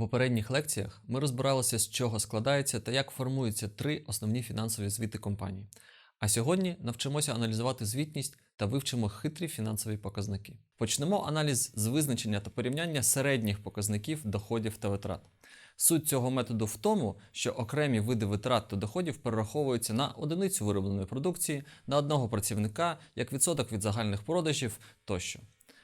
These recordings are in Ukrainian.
попередніх лекціях ми розбиралися, з чого складається та як формуються три основні фінансові звіти компанії. А сьогодні навчимося аналізувати звітність та вивчимо хитрі фінансові показники. Почнемо аналіз з визначення та порівняння середніх показників доходів та витрат. Суть цього методу в тому, що окремі види витрат та доходів перераховуються на одиницю виробленої продукції, на одного працівника, як відсоток від загальних продажів тощо.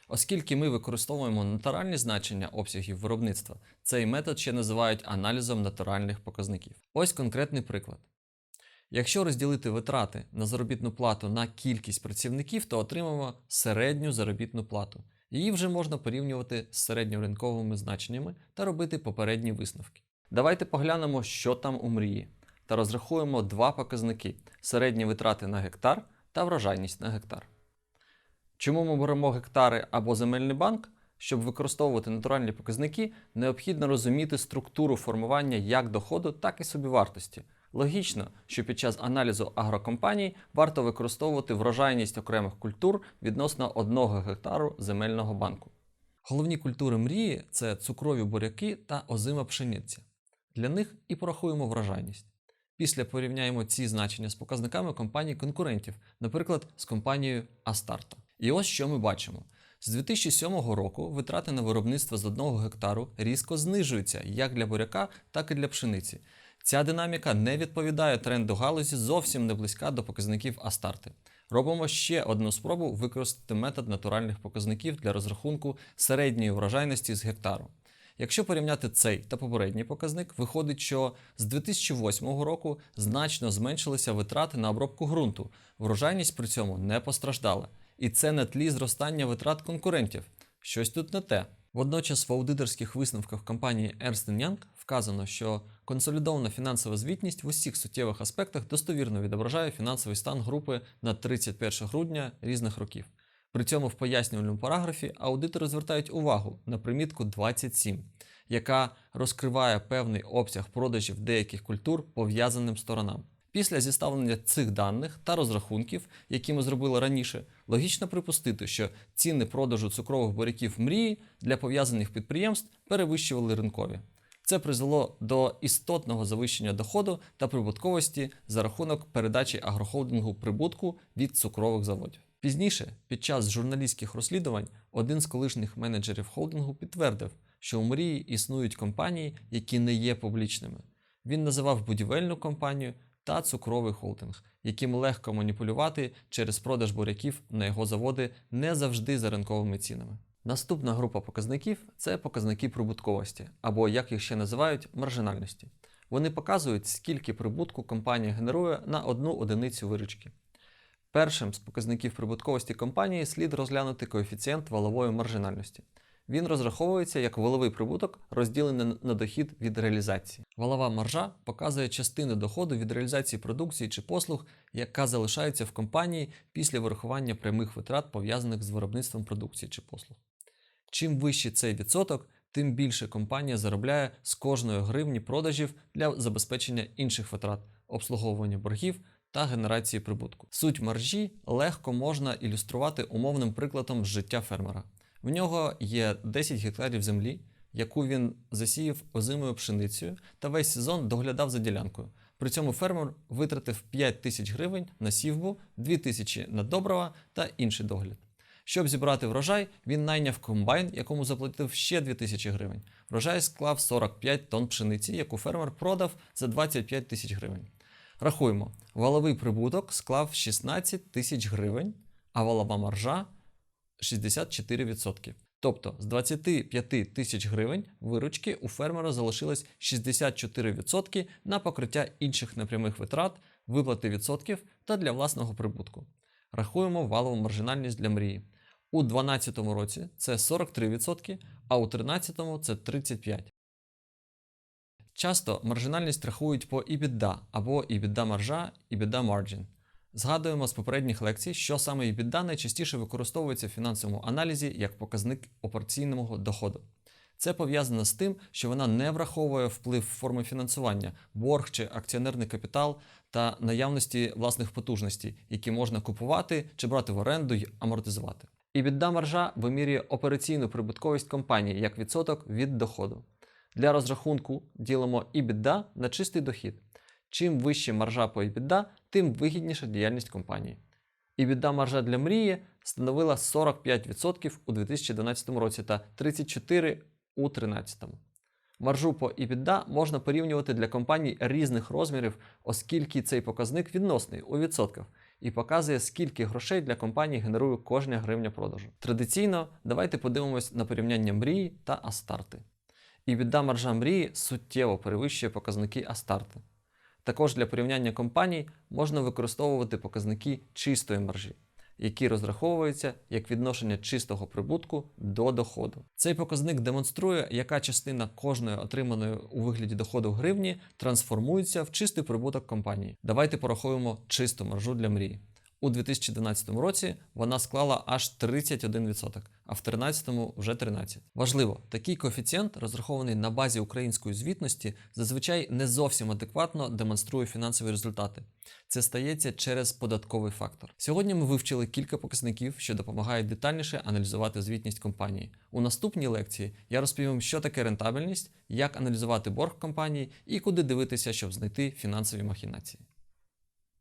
Оскільки ми використовуємо натуральні значення обсягів виробництва, цей метод ще називають аналізом натуральних показників. Ось конкретний приклад. Якщо розділити витрати на заробітну плату на кількість працівників, то отримаємо середню заробітну плату. Її вже можна порівнювати з середньоринковими значеннями та робити попередні висновки. Давайте поглянемо, що там у мрії, та розрахуємо два показники: середні витрати на гектар та врожайність на гектар. Чому ми беремо гектари або земельний банк? Щоб використовувати натуральні показники, необхідно розуміти структуру формування як доходу, так і собівартості. Логічно, що під час аналізу агрокомпаній варто використовувати врожайність окремих культур відносно одного гектару земельного банку. Головні культури мрії це цукрові буряки та озима пшениця. Для них і порахуємо врожайність. Після порівняємо ці значення з показниками компаній конкурентів, наприклад, з компанією Астарта. І ось що ми бачимо. З 2007 року витрати на виробництво з одного гектару різко знижуються як для буряка, так і для пшениці. Ця динаміка не відповідає тренду галузі, зовсім не близька до показників Астарти. Робимо ще одну спробу використати метод натуральних показників для розрахунку середньої врожайності з гектару. Якщо порівняти цей та попередній показник, виходить, що з 2008 року значно зменшилися витрати на обробку ґрунту. Врожайність при цьому не постраждала. І це на тлі зростання витрат конкурентів. Щось тут не те. Водночас в аудиторських висновках компанії Ernst Young вказано, що консолідована фінансова звітність в усіх суттєвих аспектах достовірно відображає фінансовий стан групи на 31 грудня різних років. При цьому в пояснювальному параграфі аудитори звертають увагу на примітку 27, яка розкриває певний обсяг продажів деяких культур пов'язаним сторонам. Після зіставлення цих даних та розрахунків, які ми зробили раніше, логічно припустити, що ціни продажу цукрових буряків мрії для пов'язаних підприємств перевищували ринкові. Це призвело до істотного завищення доходу та прибутковості за рахунок передачі агрохолдингу прибутку від цукрових заводів. Пізніше, під час журналістських розслідувань, один з колишніх менеджерів холдингу підтвердив, що у мрії існують компанії, які не є публічними. Він називав будівельну компанію та цукровий холдинг, яким легко маніпулювати через продаж буряків на його заводи не завжди за ринковими цінами. Наступна група показників це показники прибутковості, або як їх ще називають, маржинальності. Вони показують, скільки прибутку компанія генерує на одну одиницю виручки. Першим з показників прибутковості компанії слід розглянути коефіцієнт валової маржинальності. Він розраховується як валовий прибуток, розділений на дохід від реалізації. Валова маржа показує частину доходу від реалізації продукції чи послуг, яка залишається в компанії після вирахування прямих витрат, пов'язаних з виробництвом продукції чи послуг. Чим вищий цей відсоток, тим більше компанія заробляє з кожної гривні продажів для забезпечення інших витрат, обслуговування боргів та генерації прибутку. Суть маржі легко можна ілюструвати умовним прикладом з життя фермера. В нього є 10 гектарів землі, яку він засіяв озимою пшеницею та весь сезон доглядав за ділянкою. При цьому фермер витратив 5 тисяч гривень на сівбу, 2 тисячі на добрива та інший догляд. Щоб зібрати врожай, він найняв комбайн, якому заплатив ще 2 тисячі гривень. Врожай склав 45 тонн пшениці, яку фермер продав за 25 тисяч гривень. Рахуємо, валовий прибуток склав 16 тисяч гривень, а валова маржа 64%. Тобто з 25 тисяч гривень виручки у фермера залишилось 64% на покриття інших непрямих витрат, виплати відсотків та для власного прибутку. Рахуємо валову маржинальність для мрії. У 2012 році це 43%, а у 2013 це 35%. Часто маржинальність рахують по EBITDA або EBITDA маржа, EBITDA margin. Згадуємо з попередніх лекцій, що саме EBITDA найчастіше використовується в фінансовому аналізі як показник операційного доходу. Це пов'язано з тим, що вона не враховує вплив форми фінансування, борг чи акціонерний капітал та наявності власних потужностей, які можна купувати чи брати в оренду й амортизувати. Відда маржа вимірює операційну прибутковість компанії як відсоток від доходу. Для розрахунку ділимо EBITDA на чистий дохід. Чим вища маржа по EBITDA, тим вигідніша діяльність компанії. EBITDA маржа для мрії становила 45% у 2012 році та 34% у 2013. Маржу по EBITDA можна порівнювати для компаній різних розмірів, оскільки цей показник відносний у відсотках і показує, скільки грошей для компанії генерує кожна гривня продажу. Традиційно давайте подивимось на порівняння мрії та Астарти. EBITDA маржа мрії суттєво перевищує показники Астарти. Також для порівняння компаній можна використовувати показники чистої маржі, які розраховуються як відношення чистого прибутку до доходу. Цей показник демонструє, яка частина кожної отриманої у вигляді доходу в гривні трансформується в чистий прибуток компанії. Давайте порахуємо чисту маржу для мрії. У 2012 році вона склала аж 31%, а в 2013 вже 13%. Важливо, такий коефіцієнт, розрахований на базі української звітності, зазвичай не зовсім адекватно демонструє фінансові результати. Це стається через податковий фактор. Сьогодні ми вивчили кілька показників, що допомагають детальніше аналізувати звітність компанії. У наступній лекції я розповім, що таке рентабельність, як аналізувати борг компанії і куди дивитися, щоб знайти фінансові махінації.